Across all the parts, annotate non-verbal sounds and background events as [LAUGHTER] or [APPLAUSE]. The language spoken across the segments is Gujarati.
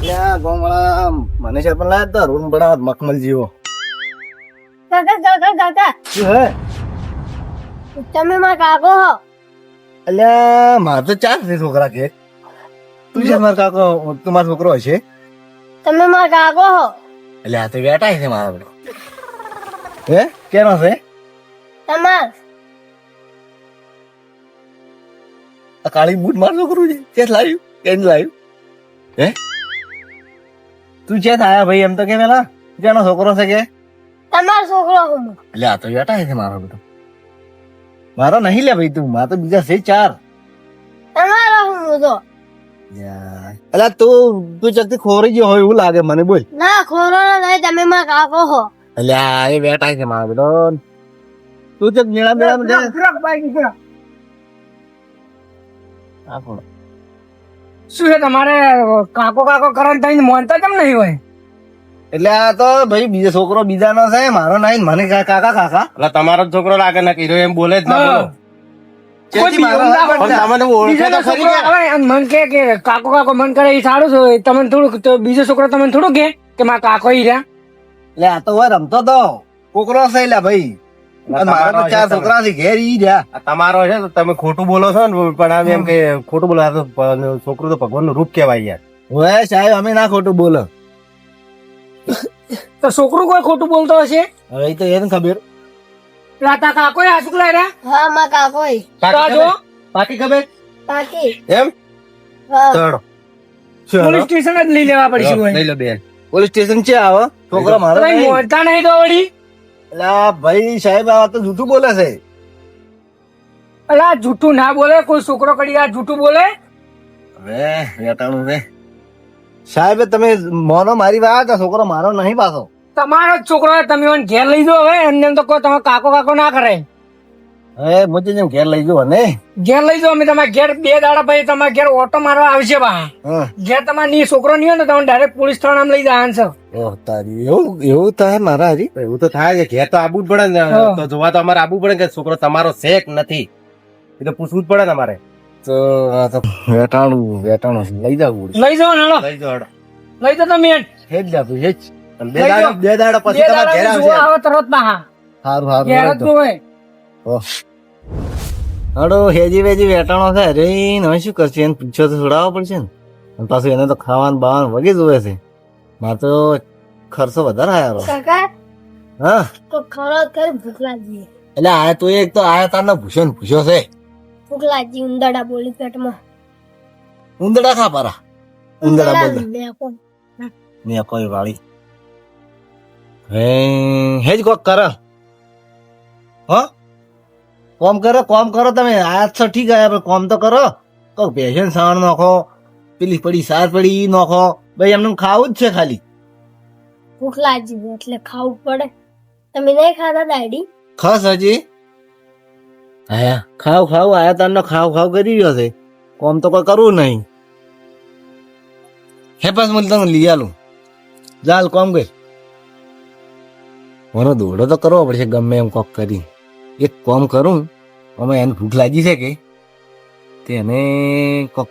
ત્યાં ગોમડા મને છે પણ લાયા તા રૂમ બનાવત મખમલ જેવો કાકા કાકા કાકા શું હે? તમે મારા કાકો હો. અલ્યા માર તો ચાર છે છોકરા કે. તું છે મારો કાકો તું મારો છોકરો હશે? તમે મારા કાકો હો. એટલે આ તો બેટા છે મારા બેટો હે? કેનો છે? તમાર. આ કાળી બૂટ મારું છોકરું છે. ક્યાં લાવ્યું? કેમ લાવ્યું? હે? તું છે આયા ભાઈ એમ તો કે પેલા જેનો છોકરો છે કે? તમારો છોકરો હું. એટલે આ તો બેટા છે મારો બેટો મારો નહીં લે ભાઈ તું મારા તો બીજા છે ચાર. તમારો હું તો. એટલે તું તું ચકતી ખોરી ગયો હોય એવું લાગે મને બોલ. ના ખોરો નહીં તમે મારા કાકો હો. એટલે આ એ બેટા છે મારો બેટો તું ચક મેળા મેળા આ કોણ? શું છે તમારે કાકો કાકો કરન થઈને મોનતા કેમ નહીં હોય? એટલે આ તો ભાઈ બીજો છોકરો બીજાનો છે મારો નહીં મને કાકા કાકા. એટલે તમારો જ છોકરો લાગે ને કીધો એમ બોલે જ ના બોલો. કાકો કાકો મન કરે એ સારું છે તમને થોડુંક બીજો છોકરો તમને થોડું કે કે મારા કાકો ઈ રહ્યા. એટલે આ તો રમતો તો. છોકરો છે ભાઈ. મારા તો ચાર છોકરા છે ઘેર ઈ રહ્યા. તમારો છે તો તમે ખોટું બોલો છો ને પણ આમ એમ કે ખોટું બોલો તો છોકરું તો ભગવાનનું રૂપ કહેવાય યાર. હોય સાહેબ અમે ના ખોટું બોલો. તો છોકરું કોઈ ખોટું બોલતો હશે? હવે તો એને ખબર. રાતા કાકો આ લઈ રહ્યા હા માં કાકો બાકી ખબર? બાકી એમ? ચડો પોલીસ સ્ટેશન જ લઈ લેવા પડશે લઈ લો બેન. પોલીસ સ્ટેશન છે આવો. છોકરો મારો. મોનતા નહીં તો વળી? આ ભાઈ સાહેબ આ તો જૂઠું બોલે છે. અલા જૂઠું ના બોલે કોઈ છોકરો કડી આ જૂઠું બોલે? હવે વેટાણું રે સાહેબ તમે મોનો મારી વાત છોકરો મારો નહીં પાછો. તમારો છોકરો તમે ઘેર લઈ જાઓ હવે એમને એમ તો કોઈ તમે કાકો કાકો ના કરે હવે મુજે જેમ ઘેર લઈ જાવ ને? ઘેર લઈ જાઓ અમે તમારા ઘેર બે દાડા પછી તમારા ઘેર ઓટો મારવા આવશે બા. ઘેર તમારે ની છોકરો નહીં હોય ને તમે ડાયરેક્ટ પોલીસ થાણામાં લઈ જવાનું છે. ઓહ તારી એવું એવું થાય મારા હરી. એવું તો થાય છે ઘેર તો આબુ જ પડે ને. તો જોવા તો અમારે આબુ પડે કે છોકરો તમારો શેક નથી. એ તો પૂછવું જ પડે ને અમારે. તો તો વેટાણું વેટાણું લઈ જાવ લઈ જાઓ ને લઈ હેડો. લઈ જાવ તમે એને. જા તું હેજ બે દાડા બે દાડા પછી તમારે ઘેર આવશે. જોવા તરત બા. સારું સારું જોવે હડો હેજી વેજી વેટાણો છે. અરે હવે શું કરશે? એને પૂછો તો છોડાવવો પડશે ને. અને પાછું એને તો ખાવાનું બાવાનું વગી જોવે છે. મારે તો ખર્ચો વધારે આવ્યો કાકા હા? તો ખરો કરી ભૂખ લાગી. એટલે આ તો એક તો આયા તારનો ભૂસ્યો ને ભૂસ્યો છે. ભૂખ લાગી ઉંદરડા બોલી પેટમાં. ઉંદડા ખા પારા. ઉંદડા બોલ કોણ? ને કોઈ વાળી. હે હેજ કોક કર. હો? કોમ કરો કોમ કરો તમે. આ છો ઠીક આયા પણ કોમ તો કરો. તો પેશન સાણ નાખો પેલી પડી સાર પડી ઈ નાખો. ભાઈ એમને ખાવું જ છે ખાલી. ભૂખ લાગી એટલે ખાવું પડે. તમે નહીં ખાતા દાડી? ખસ હજી. આયા ખાવ ખાવ આયા તારનો ખાવ ખાવ કરી રહ્યો છે. કોમ તો કોઈ કરવું નહીં. હે પાસ મને તને લઈ આલું. ચાલ કોમ ગઈ મને દોડો તો કરવો પડશે ગમે એમ કોક કરી. એક કોમ કરું અમે એને ભૂખ લાગી છે કે? તેને કોક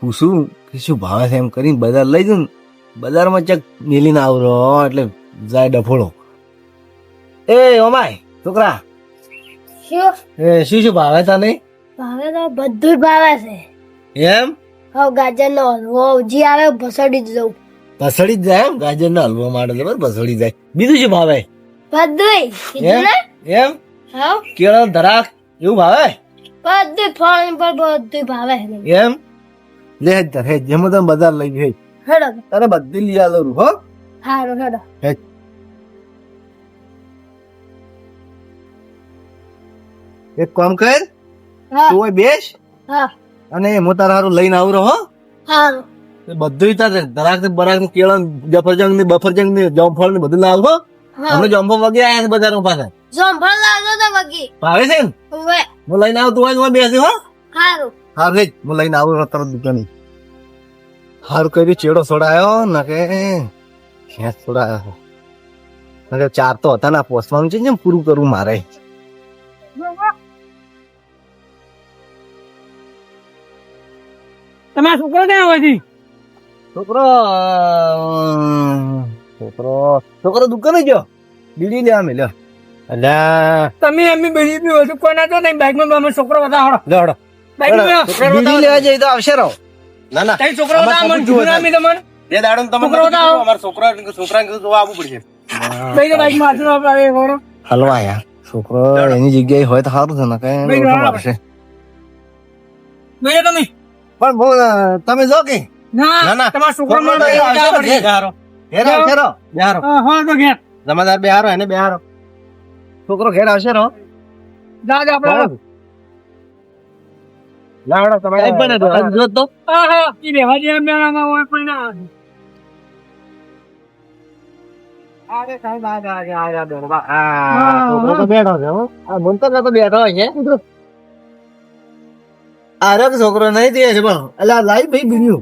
પૂછું કે શું ભાવે છે એમ કરીને બજાર લઈ જઉં બજારમાં ચક મેલીને આવરો એટલે જાય ડફોળો એ ઓમાય છોકરા. શું? એ શું શું ભાવે તને? ભાવે તો બધું ભાવે છે. એમ? હવે ગાજર નો હલવો જે આવે ભસડી જ જવું ભસડી જ જાય એમ? ગાજર નો હલવો માટે બરાબર ભસડી જાય. બીજું શું ભાવે? બધું એમ? હા? કેળા ધરાક એવું ભાવે? બધું ફળ પર બધું ભાવે એમ? લે તાર જેમ તમે બજાર લઈ ગઈ હેડો. તારે બધી લઈ આલો હો? હારો હેડો. હે એક કામ કર હા. તું બેસ હા. અને હું તારા હારું લઈને આવું રહો હારું. એ બધું તારે ધરાક ને બરાક ને કેળા ને જફરજંગ ને બફરજંગ ને જામફળ ને બધું લાવ હો હા? અમે જામફળ વગી આયા છે બજારમાં પાસે. જોંભળ લાવજો તો વગી. ભાવે છે ને? હું લઈને આવું તું હોય બેસી હો. હારું. હા રે હું લઈને આવું તરત દુકાને. હારું કરી ચેડો છોડાયો ના કે ખેંચ છોડાયો ના ચાર તો હતા ના પોસવાનું છે જેમ પૂરું કરવું મારે. તમે આ છોકરો ક્યાં હોય છોકરો છોકરો. છોકરો દુકાને ગયો? બીડી લેવા મેલ્યો. અલ્યા તમે એમની બીજી બી વસ્તુ કોઈ ના તો નહીં બાઇકમાં અમે છોકરો વધારો લો હળો. બીડી લેવા જઈ તો આવશે રહો. ના ના. તઈ છોકરો બધા મન સમજવું કીધું તમને. એ દાડો તમે છોકરો ના અમાર છોકરો છોકરા છોકરાને જોવા આવવું પડશે. બેય બાઇકમાં હાથમાં આપણે આવે હોરો હલવા યાર છોકરો એની જગ્યાએ હોય તો સારું છે ને કઈ. બેય તમે પણ તમે જો કે. ના ના, ના. તમારા છોકરો છોકરો તો આવશે ને. બેહારો. હા હા તો ઘેર. જમાદાર બેહારો એને બેહારો. છોકરો ઘેર આવશે રહો જા જા આપણે લાવડો. તમે કઈ પણ નહીં, જો તો હા હા ઈ રહેવા દે એમ હોય પણ ના અરે સાહેબ આ આ આ આ બેઠો બા. છોકરો તો બેઠો છે આ મનતો તો બેઠો છે. આરે છોકરો નહીં તે છે પણ. અલા લાઈ ભાઈ જજો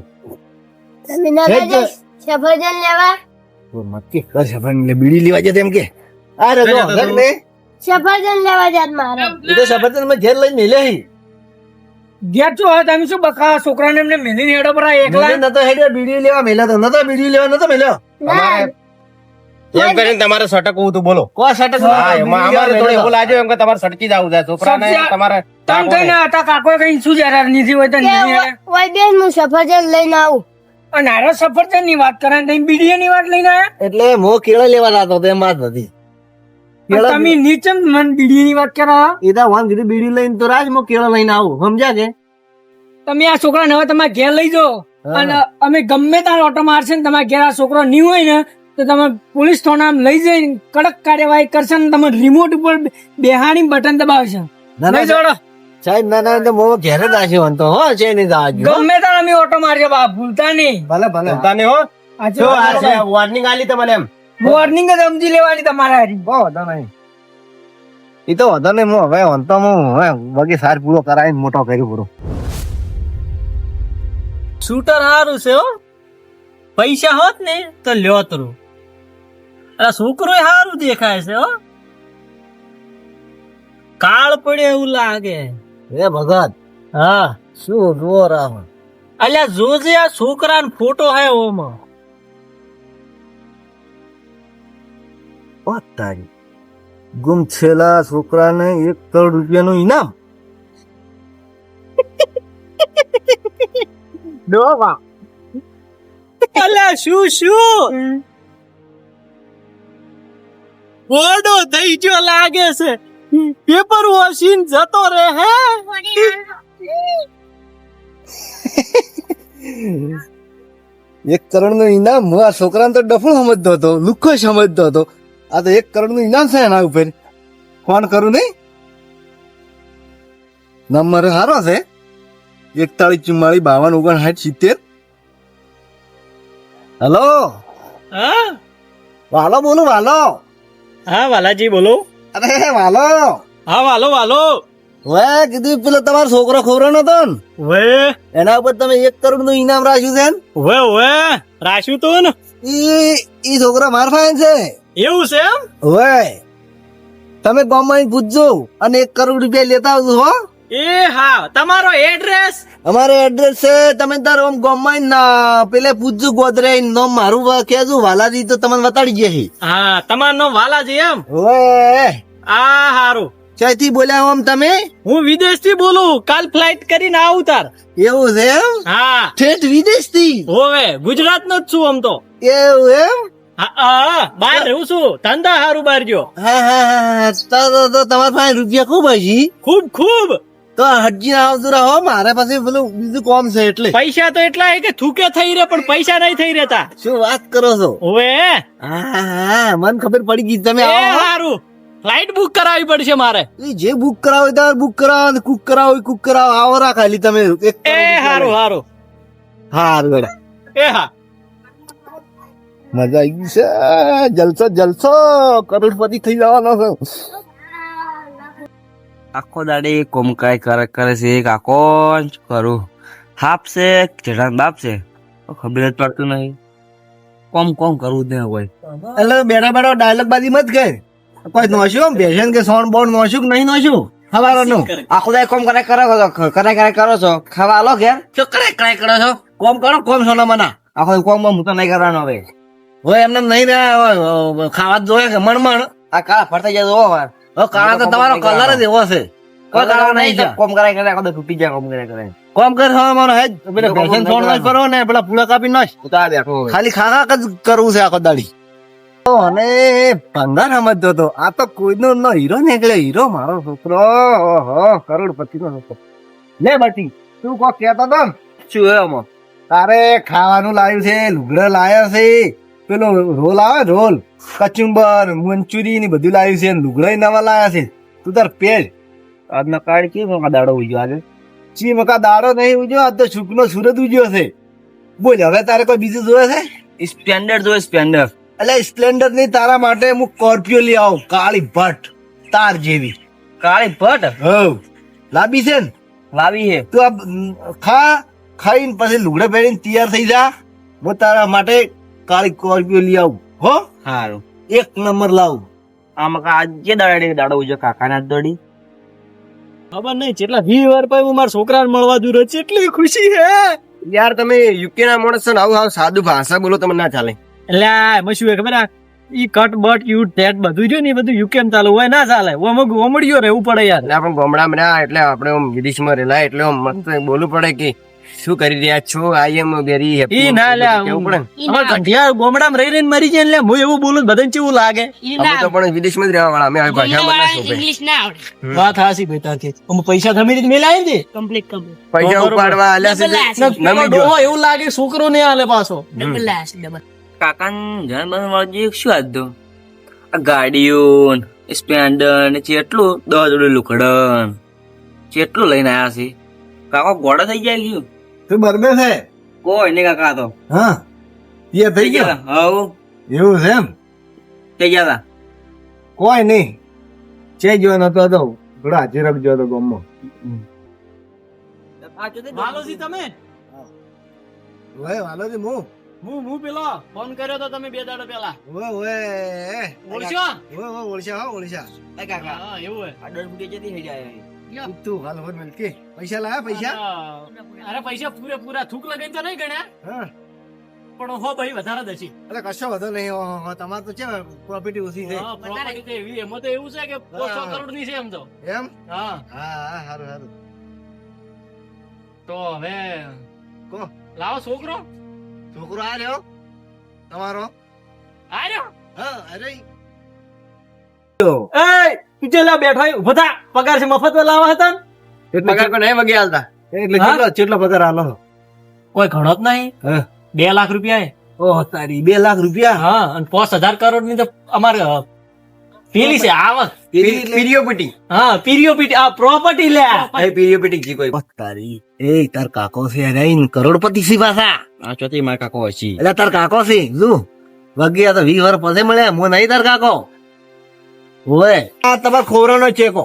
સફરજન લેવા? મક્કી. કર છે પણ એટલે બીડી લેવા જતે એમ કે. આ જો ઘર મે સફરજન લેવા જાત મારે. એ તો સફરજન મેં ઘેર લઈને મેલે હી. ઘેર જો હોય તમે શું બકા છોકરાને એમને મેલીને હેડો પર એકલા? ન તો હેડે બીડી લેવા મેલા તો નતો બીડી લેવા નતો મેલ્યો. ના. એમ કરીને તમારે સટકવું હતું બોલો. કો સટક? હા અમારે થોડી બોલ આજો એમ કે તમારે સટકી જવું છે છોકરાને તમારે તમ થઈને હતા કાકો કઈ શું જરા નીધી હોય તો કે નીધી હેડે. ઓય બેન હું સફરજન લઈને આવું. અને હારે સફરજનની વાત કરે ને બીડી ની વાત લઈને આયા? એટલે મો કેળા લેવા લાતો તો એમ વાત નથી તમે નીચે મન બીડી ની વાત કરો એ તો વાન કીધું બીડી લઈને તો રાજ મો કેળા લઈને આવું. સમજ્યા કે? તમે આ છોકરાને હવે તમારા ઘેર લઈ જાઓ. અને અમે ગમે ત્યાં ઓટો મારશે ને તમારા ઘેર આ છોકરો નહીં હોય ને તો તમે પોલીસ થોડા લઈ જઈને કડક કાર્યવાહી કરશે ને તમે રિમોટ ઉપર બેહાડી બટન દબાવશે. નહીં જાઓ સાહેબ ના ના મો ઘેરે દાશે તો હો છે નહીં દાજ ગમે તાર અમે ઓટો મારજો બા ભૂલતા નહીં. ભલે ભલે. પોતાને હો. જો આ છે વોર્નિંગ આલી તમને એમ. વોર્નિંગ જ સમજી લેવાની તમારે હારી. બહુ વધો નહીં. એ તો વધો નહીં હું હવે વંતો હું હવે બગી સાર પૂરો કરાવીને મોટો કર્યો પૂરો. શૂટર સારું છે હો. પૈસા હોત ને તો લ્યોતરું અરે છોકરો સારું દેખાય છે હો. કાળ પડે એવું લાગે. એ ભગત હા શું જુઓ રામ અલ્યા જોજે આ છોકરાનો ફોટો હે ઓમાં. ઓ તારી. ગુમ છેલા છોકરાને એક કરોડ રૂપિયાનું ઇનામ. [LAUGHS] ડોવા અલ્યા શું શું? ઓરડો થઈ ગયો લાગે છે. પેપર વોશિંગ જતો રહે હે? [LAUGHS] એક કરોડનું ઇનામ? હું આ છોકરાને તો ડફળ સમજતો હતો લુખ્ખો સમજતો હતો. આ તો એક કરોડનું ઇનામ છે એના ઉપર. ફોન કરું નહીં? નંબર સારો છે. એકતાળીસ ચુમ્માળીસ બાવન ઓગણસાઠ સિત્તેર. હલો? હા? વાલો બોલો વાલો. હા વાલાજી બોલો. અરે વાલો. હા વાલો વાલો. વે કીધું પેલો તમારો છોકરો ખોરો નતો ને? વે એના ઉપર તમે એક કરોડનું ઇનામ રાખ્યું છે ને? વે વે રાખ્યું તું ને? ઈ ઈ છોકરો માર ફાઈન છે. એવું છે એમ? વે તમે ગામમાં પૂછજો અને એક કરોડ રૂપિયા લેતા આવજો હો. એ હા તમારો એડ્રેસ અમારો એડ્રેસ છે તમે તાર આમ ગામમાં ના પેલે પૂછજો ગોદરે નો મારું કેજો વાલાજી તો તમને બતાડી ગયા હા તમારો નામ વાલાજી એમ? ઓય. આ હારું. ક્યાંથી બોલ્યા આમ તમે? હું વિદેશથી બોલું કાલ ફ્લાઇટ કરીને આવું તાર. એવું છે એમ? હા. ઠેઠ વિદેશથી હોવે ગુજરાત નો જ છું આમ તો. એવું એમ? હા, બહાર રહું છું. ધંધા હારું બહાર ગયો હા હા તો તો- તમારા પાસે રૂપિયા ખૂબ હજી ખૂબ ખૂબ. તો હજી આવતું રહો મારે પાસે પેલું બીજું કોમ છે એટલે. પૈસા તો એટલા કે થૂકે થઈ રહે પણ પૈસા નહીં થઈ રહેતા. શું વાત કરો છો? હોવે. હા હા મને ખબર પડી ગઈ તમે આવો હો. ફ્લાઇટ બુક કરાવવી પડશે મારે. જે બુક કરાવો તાર બુક કરાવો અને કુક કરાવો કુક કરાવો. આવો રા ખાલી તમે. એક એ હારું હારું. હાર ગડા એ હા. મજા આવી છે. જલસો જલસો. કરોડપતિ થઈ જવાનો છે. આખો દાડી કોમ કાય કરે કરે છે. કાકો કરું. હાપ છે જેઠાન બાપ છે. ખબર જ પડતું નહીં. કોમ કોમ કરવું જ નહીં હોય. એટલે બેઠા બેઠા ડાયલોગ બાજી મત કર. કોઈ નોશ્યું ભેશન કે સોન બોન નોશ્યું કે નહીં નોશ્યું હવારનું આ ખુદાય કોમ કરે કરો છો કરે કરે કરો છો. ખાવા આલો ઘેર. શું કરે કરાય કરો છો? કોમ કરો કોમ સોના મના આખો કોમ હું તો નહીં કરવાનો હવે. હોય એમને નહીં રહ્યા ખાવા જ જોઈએ કે મણમણ? આ કાળા ફરતા જાય જોવો વાર હવે કાળા તો તમારો કલર જ એવો છે. કોઈ કાળા નહીં છે. કોમ કરાય કરે આખો તૂટી જાય કોમ કરે કરે કોમ કર હવે મારો હેજ પેલા ભેસન ભેંસન છોડ નાખ કરો ને પેલા પૂળા કાપી નાખ. ખાલી ખાખા જ કરવું છે આખો દાડી અને ભંગાર સમજતો હતો આ તો કોઈનો નો હીરો નીકળ્યો હીરો મારો છોકરો. ઓહો કરોડપતિ નો છોકરો. લે બટી, તું કોક કહેતો તો શું આમાં? તારે ખાવાનું લાવ્યું છે, લુગડો લાવ્યો છે. પેલો રોલ આવે રોલ? કચુંબર, મંચુરી ને બધું લાવ્યું છે લુગડા નવા લાવ્યા છે. તું તાર પેજ. આજનો કાર્ડ મકા દાડો ઉજ્યો આજે? ચી મકા દાડો નહીં ઉજ્યો આજ તો શુકનો સુરત ઉજ્યો છે. બોલ, હવે તારે કોઈ બીજું જોયે છે? સ્પેન્ડર જો સ્પેન્ડર એટલે સ્પ્લેન્ડરની તારા માટે હું સ્કોર્પિયો લઈ આવું. કાળી ભટ્ટ. તાર જેવી. કાળી ભટ્ટ? હવ લાબી છે ને? લાવી હે તું આ ખા ખાઈને પછી લુગડા પહેરીને તૈયાર થઈ જા. હું તારા માટે કાળી સ્કોર્પિયો લઈ આવું. હો? સારું એક નંબર લાવું. આમાં કા આજે દાડે દાડો છે કાકાના દોડી. ખબર નહીં જેટલા વી વાર પછી હું મારા છોકરાને મળવા દૂર એટલી ખુશી હે? યાર તમે યુકે ના માણસ ને આવું આવું સાદું ભાષા બોલો તમને ના ચાલે. એટલે એમાં શું ખબર આ? ઈ કટ બટ યુ ટેટ બધું જો ને બધું યુકેમ ચાલુ હોય ના ચાલે. ઓમાં ગોમડીઓ રહેવું પડે યાર. એટલે આપણે ગામડામાં રહ્યા એટલે આપણે આમ વિદેશમાં રહેલા એટલે આમ મસ્ત બોલવું પડે કે શું કરી રહ્યા છો? આઈ એમ વેરી હેપી ઈ ના લ્યા, કેવું પડે. અમાર કંઠિયા ગોમડામાં રહી રહીને મરી જાય ને હું એવું બોલું બધાને કેવું લાગે? અમે તો પણ વિદેશમાં જ રહેવા વાળા અમે આવી ભાષા બોલા. ઇંગ્લિશ ના આવડે. વાત હાસી ભાઈ તારથી અમે પૈસા તમે રીતે મેલાય ને કમ્પ્લીટ કમ્પ્લીટ પૈસા. ઉપાડવા આલ્યા છે એવું લાગે છોકરો ને આલે પાછો. Double double. કાકાન જન્મ મળજી શું આદો આ ગાડીઓ સ્પેન્ડર ને ચેટલું દસ જોડે લુકડન ચેટલું લઈને આવ્યા છે. કાકા ગોડા થઈ જાય ગયું તું બરબે છે? કોઈ નહીં કાકા તો. હા? એ થઈ ગયો? હવ. એવું છે એમ? થઈ ગયા તા. કોઈ નહીં. ચે જો નતો તો થોડા હાજર રાખજો તો ગમો વાલોજી તમે. ઓય વાલો જી મુ. હું હું પેલો? ફોન કર્યો તો તમે બે દાડો પેલા. ઓય ઓય ઓળશો? ઓય ઓય ઓળશા હો ઓળશા. એ કાકા. હા એવું હે આ ડર ફૂટી જતી થઈ જાય તું હાલ હોર મિલકે પૈસા લાયા પૈસા? અરે પૈસા પૂરે પૂરા થૂક લગાઈ તો નહીં ગણ્યા. હા. પણ હો ભાઈ વધારે દસી. અરે કશો વધો નહીં તમારે તો છે પ્રોપર્ટી ઓછી છે. હા, એવી. એમાં તો એવું છે કે પોસો હા. કરોડની છે એમ તો. એમ? હા. હા હારું સારું સારું તો હવે કો. લાવો છોકરો. છોકરો આ રહ્યો તમારો? આર્યો? હા અરે. એ ચેલા બેઠો હોય? ઊભો થા. પગાર છે મફતમાં લાવવા હતા એટલે પગાર પણ નહીં વગે હાલતા? એટલે? કેટલો કેટલો પગાર આલો કોઈ ઘણો જ નહીં. હા. બે લાખ રૂપિયા ઓહ તારી બે લાખ રૂપિયા? હા અને પાંચ હજાર કરોડની તો અમારે પેલી છે આવક પીરિયોપીટી. હા પીરિયોપીટી આ પ્રોપર્ટી લે. એ પીરિયોપીટી જી કોઈ? તારી એ તાર કાકો છે ઈન કરોડપતિ સી પાસા આ ચોથી માર કાકો છે એટલે તાર કાકો છે જો. વગ્યા તો વી વર પછી મળે મો નહીં તાર કાકો. ઓય આ તમાર ખોરાનો ચેકો.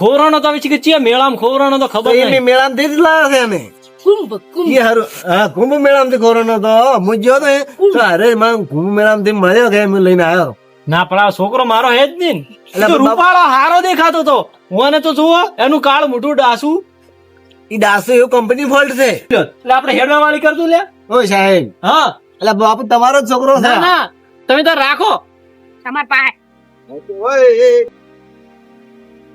ખોરાનો તો હવે કે ચિયા મેળામ ખોરાનો તો ખબર નહીં. મેળામથી જ લાવ્યા છે અમે. કુંભ કુંભ. એ હા કુંભ મેળામાં થી ખોરાનો તો. હું ગયો તો અરે મને કુંભ મેળામથી મળ્યો કે એમ લઈને આવ્યો. ના પણ આ છોકરો મારો હે જ નહીં. એટલે રૂપાળો હારો દેખાતો તો. મને તો જુઓ એનું કાળ મોટું ડાસુ. ઈ ડાસુ એવું કંપની ફોલ્ટ છે. એટલે આપણે હેડવા વાળી કરતું લે. ઓ સાહેબ. હા. એટલે બાપુ તમારો જ છોકરો છે. ના ના તમે તો રાખો. તમાર પાસે.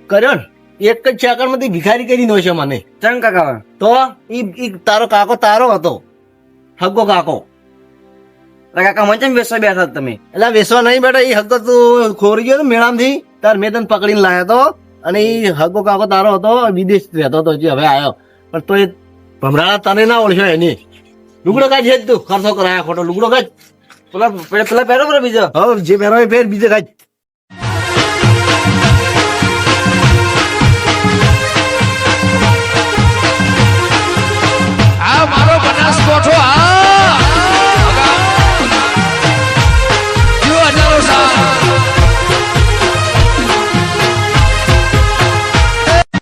કરણ ને એક જ સેકન્ડમાંથી ભિખારી કરી નો છે મને. ચંગ કાકા તો ઈ ઈ તારો કાકો તારો હતો. હગો કાકો. કાકા મને ચમ બેસવા બેઠા તમે? એટલે વેસવા નહીં બેઠા એ હગો તું ખોરી ગયો ને મેળામાંથી. તાર મેં તને પકડીને લાયો હતો અને એ હગો કાકો તારો હતો વિદેશ રહેતો હતો હજી હવે આવ્યો પણ તો એ ભમરાળા તને ના ઓળખ્યો એની. લુગડો કાઢ છે જ તું ખર્ચો કરાયા ખોટો લુગડો કાઢ. પેલા પેલા પહેરો પેલો બીજો? હવે જે પહેરો એ પહેર બીજો કાઢ. આ મારો બનાસકોઠો